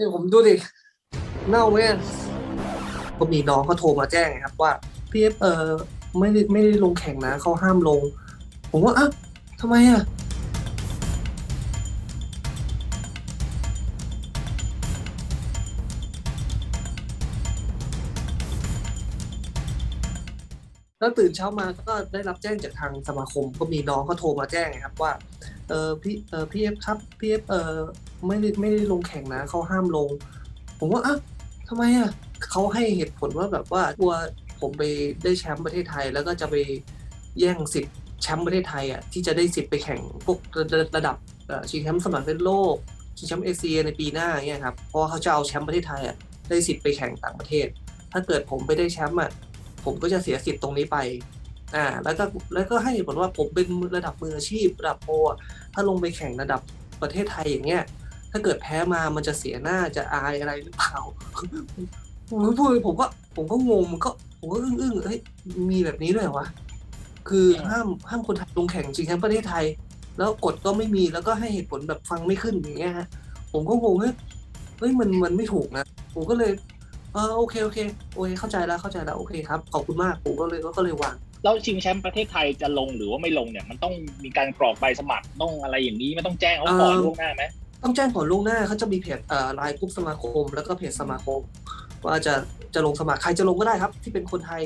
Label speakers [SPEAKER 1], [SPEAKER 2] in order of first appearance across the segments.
[SPEAKER 1] นี่ผมดูดิเน่าเว้ยก็มีน้องเขาโทรมาแจ้งครับว่าพี่เอฟเออไม่ได้ไม่ได้ลงแข่งนะเขาห้ามลง ผมว่าอ้าวทำไมอะแล้วตื่นเช้ามาก็ได้รับแจ้งจากทางสมาคม ก็มีน้องเขาโทรมาแจ้งไงครับว่า เออพี่เออพี่เอฟครับพี่เอฟเออไม่ได้ไม่ได้ลงแข่งนะเขาห้ามลง ผมว่าอ้าวทำไมอะเขาให้เหตุผลว่าแบบว่ากลัวผมไปได้แชมป์ประเทศไทย แล้วก็จะไปแย่งสิทธิ์แชมป์ประเทศไทยอะที่จะได้สิทธิ์ไปแข่งพวกระระระดับชิงแชมป์สมัครเล่นโลกชิงแชมป์เอเชียในปีหน้าเงี้ยครับเพราะเขาจะเอาแชมป์ประเทศไทยอะได้สิทธิ์ไปแข่งต่างประเทศ ถ้าเกิดผมไปได้แชมป์อะผมก็จะเสียสิทธิ์ตรงนี้ไป อ่าแล้วก็แล้วก็ให้เหตุผลว่าผมเป็นระดับมืออาชีพระดับโปรอะถ้าลงไปแข่งระดับประเทศไทยอย่างเงี้ย ถ้าเกิดแพ้มามันจะเสียหน้าจะอายอะไรหรือเปล่าผมก็พูดผมก็ผมก็งงมันก็ผมก็อึ้งอึ้งๆเฮ้ยมีแบบนี้ด้วยเหรอวะคือห้ามห้ามคนไทยลงแข่งชิงแชมป์ประเทศไทย แล้วกฎก็ไม่มีแล้วก็ให้เหตุผลแบบฟังไม่ขึ้นอย่างเงี้ยฮะผมก็งงเฮ้ยเฮ้ยมันมันไม่ถูกนะผมก็เลยเออโอเคโอเคโอเคเข้าใจแล้วเข้าใจแล้วโอเคครับขอบคุณมากผมก็เลยก็เลยวาง
[SPEAKER 2] แล้วชิงแชมป์ประเทศไทยจะลงหรือว่าไม่ลงเนี่ย มันต้องมีการกรอกใบสมัครต้องอะไรอย่างนี้มันต้องแจ้งเขาก่อน
[SPEAKER 1] เอ่อ
[SPEAKER 2] ล่วงหน้าไหม
[SPEAKER 1] ต้องแจ้งก่อนล่วงหน้าเขาจะมีเพจเอ่อไลน์กลุ่มสมาคม แล้วก็เพจสมาคม ว่าจะจะลงสมัครใครจะลงก็ได้ครับ ที่เป็นคนไทย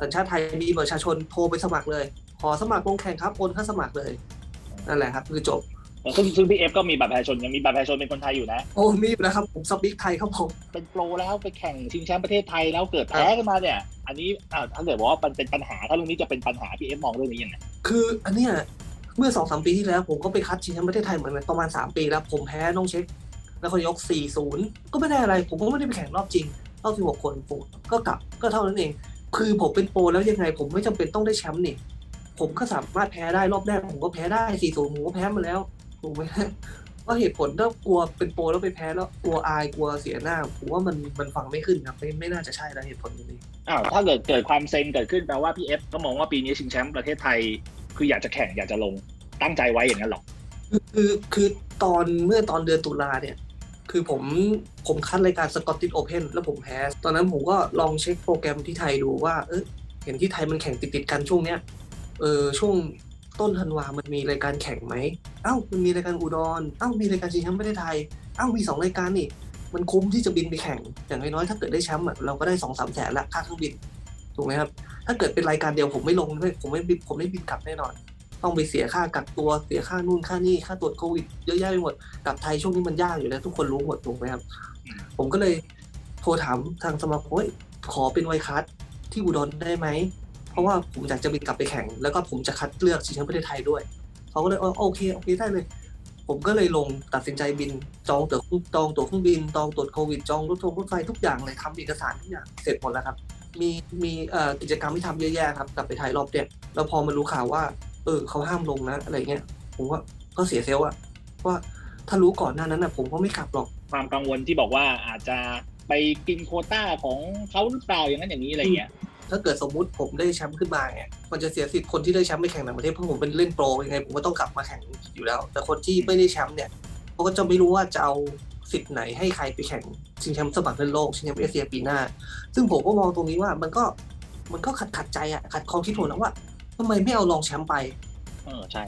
[SPEAKER 1] สัญชาติไทยมีประชาชนโทรไปสมัครเลย ขอสมัครลงแข่งครับโอนค่าสมัครเลยนั่นแหละครับ คือจบ
[SPEAKER 2] ซึ่งซึ่งพี่เอฟก็มีบัตรประชาชนยังมีบัตรประชาชนเป็นคนไทยอยู่นะ
[SPEAKER 1] โอ้มีอยู่นะครับผมสปิกไทยครับผม
[SPEAKER 2] เป็นโปรแล้วไปแข่งชิงแชมป์ประเทศไทยแล้วเกิดแพ้ขึ้นมาเนี่ย อันนี้อ่าถ้าเกิดบอกว่ามันเป็นปัญหาถ้าเรื่องนี้จะเป็นปัญหาพี่เอฟมองเรื่องนี้ยังไง
[SPEAKER 1] คืออันเนี้ยเมื่อสองสามปีที่แล้ว ผมก็ไปคัดชิงแชมป์ประเทศไทยเหมือนกันประมาณสามปีแล้ว ผมแพ้น้องเช็คแล้วเขายกสี่ศูนย์ก็ไม่ได้อะไร ผมก็ไม่ได้ไปแข่งรอบจริงรอบที่หกคนผมก็กลับก็เท่านั้นเอง คือผมเป็นโปรแล้วยังไง ผมไม่จำเป็นต้องได้แชมป์นี่ผมก็สามารถแพ้ได้รอบแรกผมก็แพ้ได้สี่ศูนย์ผมก็แพ้มาแล้ว ถูกไหมก็เหตุผลถ้ากลัวเป็นโปรแล้วไปแพ้แล้วกลัวอายกลัวเสียหน้าผมว่ามันมันฟังไม่ขึ้นครับไม่ไม่น่าจะใช่แล้วเหตุผลนี้
[SPEAKER 2] อ้าวถ้าเกิดเกิดความเซ็งเกิดขึ้นแปลว่าพี่เอฟก็มองว่าปีนี้ชิงแชมป์ประเทศไทย คืออยากจะแข่งอยากจะลงตั้งใจไว้อย่างนั้นหรอ
[SPEAKER 1] คือคือคือตอนเมื่อตอนเดือนตุลาเนี่ย คือผมผมคัดรายการสกอตติ o โอเพนแล้วผมแพ้ตอนนั้นผมก็ลองเช็คโปรแกรมที่ไทยดูว่า เออเห็นที่ไทยมันแข่งติดติดๆกันช่วงเนี้ยเออช่วง ต้นธันวามันมีรายการแข่งไหมเอ้ามันมีรายการอุดรเอ้ามีรายการชิงแชมป์ประเทศไทยเอ้ามีสองรายการนี่ มันคุ้มที่จะบินไปแข่ง อย่างน้อยๆถ้าเกิดได้แชมป์อะเราก็ได้สองสามแสนละค่าเครื่องบินถูกไหมครับถ้าเกิดเป็นรายการเดียวผมไม่ลงด้วยผมไม่บินผมไม่บินกลับแน่นอน ต้องไปเสียค่ากักตัวเสียค่านู่นค่านี่ค่าตรวจโควิดเยอะแยะไปหมดกลับไทยช่วงนี้มันยากอยู่แล้วทุกคนรู้หมดถูกไหมครับ ผมก็เลยโทรถามทางสมาคมว่าขอเป็นไวคัสที่อุดรได้ไหม ราะว่าผมอยากจะบินกลับไปแข่ง แล้วก็ผมจะคัดเลือกชิงแชมป์ประเทศไทยด้วยเขาก็เลยอ๋อโอเคโอเคได้เลย ผมก็เลยลงตัดสินใจบินจองตั๋วจองตั๋วเครื่องบินจองตรวจโควิดจองรถทัวร์รถไฟทุกอย่างเลยทำเอกสารทุกอย่างเสร็จหมดแล้วครับ มีมีกิจกรรมที่ทำเยอะแยะครับกลับไปไทยรอบเนี้ยแล้วพอมารู้ข่าวว่า เออเขาห้ามลงนะอะไรเงี้ยผมว่าก็เสียเซลล์อะว่าถ้ารู้ก่อนหน้านั้นอะผมก็ไม่กลับหรอก
[SPEAKER 2] ความกังวลที่บอกว่าอาจจะไปกินโคต้าของเขาหรือเปล่าอย่างนั้นอย่างนี้อะไรเงี้ย
[SPEAKER 1] ถ้าเกิดสมมุติผมได้แชมป์ขึ้นมาเนี่ยมันจะเสียสิทธิ์คนที่ได้แชมป์ไปแข่งต่างประเทศเพราะผมเป็นเล่นโปรยังไงผมก็ต้องกลับมาแข่งอยู่แล้ว แต่คนที่ไม่ได้แชมป์เนี่ยเขาก็จะไม่รู้ว่าจะเอาสิทธิ์ไหนให้ใครไปแข่งชิงแชมป์สมัครเล่นโลกชิงแชมป์เอเชียปีหน้า ซึ่งผมก็มองตรงนี้ว่ามันก็มันก็ขัดขัดใจอะขัดความคิดผมนะว่าทำไมไม่เอารองแชมป์ไป
[SPEAKER 2] เออใช่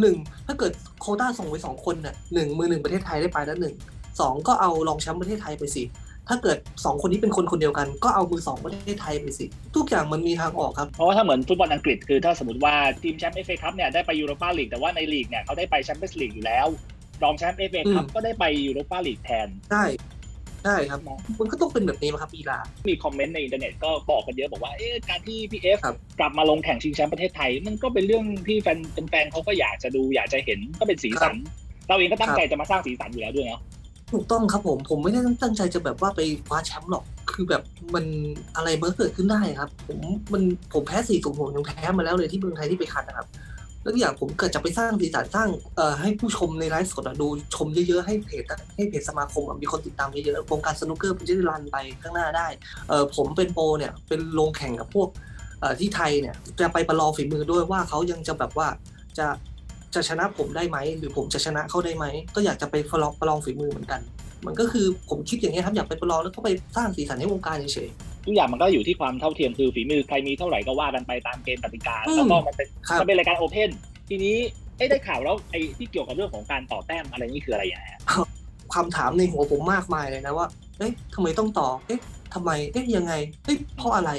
[SPEAKER 1] หนึ่งถ้าเกิดโควต้าส่งไปสองคนน่ะหนึ่งมือหนึ่งประเทศไทยได้ไปแล้วหนึ่งสองก็เอารองแชมป์ประเทศไทยไปสิ ถ้าเกิดสองคนนี้เป็นคนคนเดียวกัน ก็เอามือสองประเทศไทยไปสิ ทุกอย่างมันมีทางออกครับ
[SPEAKER 2] เพราะว่าถ้าเหมือนฟุตบอลอังกฤษคือถ้าสมมติว่าทีมแชมป์เอฟเอคัพเนี่ยได้ไปยูโรปาลีกแต่ว่าในลีกเนี่ยเขาได้ไปแชมเปี้ยนส์ลีกอยู่แล้วรองแชมป์เอฟเอคัพ
[SPEAKER 1] อืม
[SPEAKER 2] ก็ได้ไปยูโรปาลีกแทน
[SPEAKER 1] ได้ได้ครับมันก็ต้องเป็นแบบนี้มั้งครับอีลา
[SPEAKER 2] มีคอมเมนต์ในอินเทอร์เน็ตก็บอกกันเยอะบอกว่าเอ๊ะการที่พี่เอฟ
[SPEAKER 1] ครับ
[SPEAKER 2] กลับมาลงแข่งชิงแชมป์ประเทศไทย มันก็เป็นเรื่องที่แฟนแฟนๆเขาก็อยากจะดูอยากจะเห็นก็เป็นสีสัน เราเองก็ตั้งใจจะมาสร้างสีสันอยู่แล้วด้วยเนาะ
[SPEAKER 1] ถูกต้องครับผม ผมไม่ได้ตั้งใจจะแบบว่าไปคว้าแชมป์หรอก คือแบบมันอะไรมันก็เกิดขึ้นได้ครับ ผมมันผมแพ้สี่สูงผมยังแพ้มาแล้วเลยที่เมืองไทยที่ไปคัดนะครับ แล้วอย่างผมเกิดจะไปสร้างสีสันสร้างเอ่อให้ผู้ชมในไลฟ์สดดูชมเยอะๆให้เพจให้เพจสมาคมมีคนติดตามเยอะๆวงการสนุกเกอร์มันจะได้รันไปข้างหน้าได้เออผมเป็นโปรเนี่ยเป็นลงแข่งกับพวกเอ่อที่ไทยเนี่ยจะไปประลองฝีมือด้วยว่าเขายังจะแบบว่าจะ จะชนะผมได้ไหม หรือผมจะชนะเขาได้ไหม ก็อยากจะไปประลองประลองฝีมือเหมือนกัน มันก็คือผมคิดอย่างเงี้ยครับอยากไปประลองแล้วก็ไปสร้างสีสันให้วงการเฉย
[SPEAKER 2] ทุกอย่างมันก็อยู่ที่ความเท่าเทียมคือฝีมือใครมีเท่าไหร่ก็ว่ากันไปตามเกณฑ์กติกา
[SPEAKER 1] อืม
[SPEAKER 2] แล้วก็มันเป็น
[SPEAKER 1] ๆครับ
[SPEAKER 2] มันเป็นรายการโอเพนทีนี้เอ้ได้ข่าวแล้วไอ้ที่เกี่ยวกับเรื่องของการต่อแต้มอะไรนี่คืออะไรอย่างเงี้ย
[SPEAKER 1] คำถามในหัวผมมากมายเลยนะว่า เอ๊ะทำไมต้องต่อ เอ๊ะทำไม เอ๊ะยังไง เอ๊ะเพราะอะไร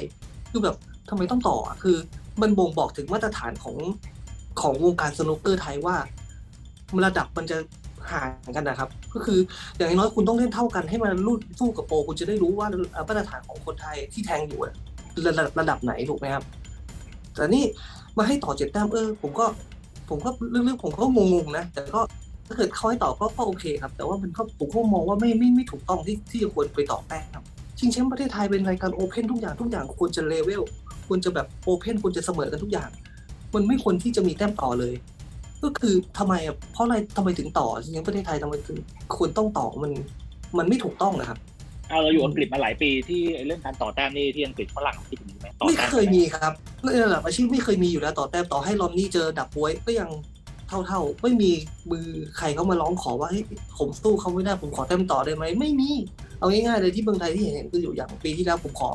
[SPEAKER 1] คือแบบทำไมต้องต่ออะคือมันบ่งบอกถึงมาตรฐานของ ของวงการสนุกเกอร์ไทยว่าระดับมันจะห่างกันนะครับ ก็คืออย่างน้อยคุณต้องเล่นเท่ากันให้มันรุ่นสู้กับโปรคุณจะได้รู้ว่ามาตรฐานของคนไทยที่แทงอยู่อะระดับระดับไหนถูกไหมครับ แต่นี่มาให้ต่อเจ็ดแต้มเออผมก็ผมก็เรื่องๆผมก็งงๆนะ แต่ก็ถ้าเกิดเขาให้ต่อก็ก็โอเคครับ แต่ว่ามันก็ผมก็มองว่าไม่ไม่ไม่ถูกต้องที่ที่จะควรไปต่อแต้มครับชิงแชมป์ประเทศไทยเป็นรายการโอเพนทุกอย่างทุกอย่างควรจะเลเวลควรจะแบบโอเพนควรจะเสมอกันทุกอย่าง มันไม่ควรที่จะมีแต้มต่อเลย ก็คือทำไมอะเพราะอะไรทำไมถึงต่อชิงแชมป์ประเทศไทยทำไมถึงควรต้องต่อมัน มันไม่ถูกต้องนะครับ
[SPEAKER 2] เอาเราอยู่อังกฤษมาหลายปีที่ไอ้เรื่องการต่อแต้มนี่ที่อังกฤษฝรั่งที่เป็นไหมต่อ
[SPEAKER 1] ไม่
[SPEAKER 2] แต้ม
[SPEAKER 1] เคยมีครับในระดับอาชีพไม่เคยมีอยู่แล้วต่อแต้มต่อให้ลอนนี่เจอดับบ้วยก็ยังเท่าๆ ไม่มีมือใครเขามาร้องขอว่าเฮ้ยผมสู้เขาไม่ได้ผมขอแต้มต่อได้ไหมไม่มีเอาง่ายๆเลยที่เมืองไทยที่เห็นคืออยู่อย่างปีที่แล้วผมขอ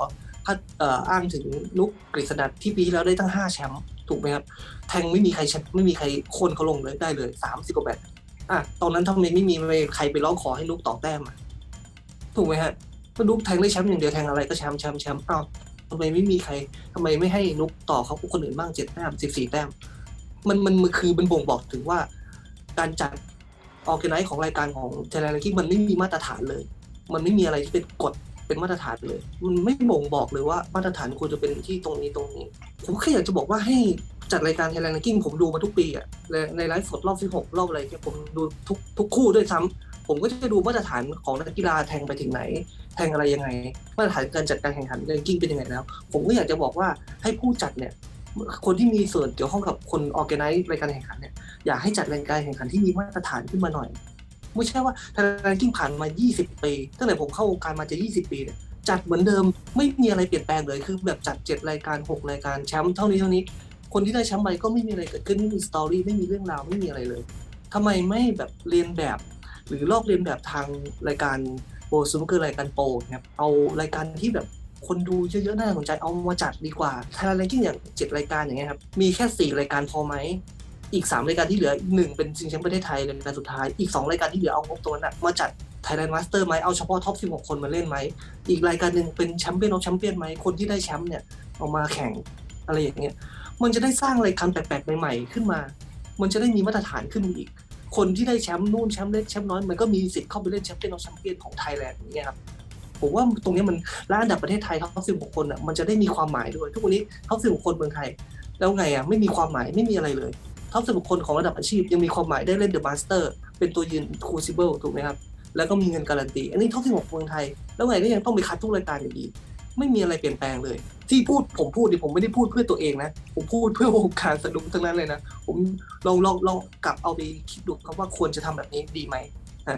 [SPEAKER 1] พัดเอ่ออ้างถึงนุกกฤษณัทที่ปีที่แล้วได้ตั้งห้าแชมป์ ถูกไหมครับ แทงไม่มีใครไม่มีใครโคนเขาลงเลยได้เลยสามสิบกว่าแบตอะตอนนั้นทำไมไม่มีใครไปร้องขอให้นุกต่อแต้มอะถูกไหมฮะก็นุกแทงได้แชมป์อย่างเดียวแทงอะไรก็แชมป์แชมป์แชมป์อ้าวทำไมไม่มีใครทำไมไม่ให้นุกต่อเขาคนอื่นบ้างเจ็ดแต้มสิบสี่แต้ม มันมันมันคือมันบ่งบอกถึงว่า การจัดออแกไนซ์ของรายการของเทเลนคิมันไม่มีมาตรฐานเลย มันไม่มีอะไรที่เป็นกฎ เป็นมาตรฐานเลย มันไม่บ่งบอกเลยว่ามาตรฐานควรจะเป็นที่ตรงนี้ตรงนี้ ผมแค่อยากจะบอกว่าให้จัดรายการไทยแลนด์กิ้งผมดูมาทุกปีอะในไลฟ์สดรอบที่หกรอบอะไรเนี่ยผมดูทุกทุกคู่ด้วยซ้ำผมก็จะดูมาตรฐานของนักกีฬาแทงไปถึงไหน แทงอะไรยังไง มาตรฐานการจัดการแข่งขันแรงกิ้งเป็นยังไงแล้ว ผมก็อยากจะบอกว่าให้ผู้จัดเนี่ยคนที่มีส่วนเกี่ยวข้องกับคนออแกไนซ์รายการแข่งขันเนี่ยอยากให้จัดรายการแข่งขันที่มีมาตรฐานขึ้นมาหน่อย ไม่ใช่ว่าไทยแลนด์กิ้งผ่านมา 20 ปีตั้งแต่ผมเข้าวงการมาจะ 20 ปีเนี่ยจัดเหมือนเดิมไม่มีอะไรเปลี่ยนแปลงเลยคือแบบจัด 7 รายการ 6 รายการแชมป์เท่านี้เท่านี้ คนที่ได้แชมป์ไปก็ไม่มีอะไรเกิดขึ้นไม่มีสตอรี่ไม่มีเรื่องราวไม่มีอะไรเลยทำไมไม่แบบเรียนแบบ หรือลอกเรียนแบบทางรายการโปรซูมคือรายการโปรครับเอารายการที่แบบคนดูเยอะๆน่าสนใจเอามาจัดดีกว่าไทยแลนด์กิ้งอย่างเจ็ดรายการอย่างเงี้ยครับมีแค่สี่รายการพอไหม อีก 3 รายการที่เหลือหนึ่งเป็นชิงแชมป์ประเทศไทยรายการสุดท้าย อีก 2 รายการที่เหลือเอางบตัวนั้นนะมาจัด Thailand Master ไหมเอาเฉพาะท็อป 16 คนมาเล่นไหม อีกรายการหนึ่งเป็นแชมเปี้ยนของแชมเปี้ยนไหมคนที่ได้แชมป์เนี่ยเอามาแข่งอะไรอย่างเงี้ย มันจะได้สร้างรายการแปลกๆใหม่ๆขึ้นมา มันจะได้มีมาตรฐานขึ้นอีก คนที่ได้แชมป์นู่นแชมป์เล็กแชมป์น้อยมันก็มีสิทธิ์เข้าไปเล่นแชมเปี้ยนของแชมเปี้ยนของไทยแลนด์อย่างเงี้ยครับผมว่าตรงนี้มันและอันดับประเทศไทยท็อป16คนอะมันจะได้มีความหมายด้วย ทุกวันนี้ท็อป16คนเมืองไทย แล้วไงอะไม่มีความหมายไม่มีอะไรเลย ท็อปสิบคนของระดับอาชีพ ยังมีความหมายได้เล่นเดอะมาสเตอร์เป็นตัวยืนครูซิเบิลถูกไหมครับ แล้วก็มีเงินการันตี อันนี้ท็อปสิบเมืองไทย แล้วไงก็ยังต้องไปคัดทุกรายการอยู่ดี ไม่มีอะไรเปลี่ยนแปลงเลย ที่พูดผมพูดดิผมไม่ได้พูดเพื่อตัวเองนะ ผมพูดเพื่อวงการสนุกทั้งนั้นเลยนะ ผมลองลองลองกลับเอาไปคิดดูครับว่าควรจะทำแบบนี้ดีไหมอะ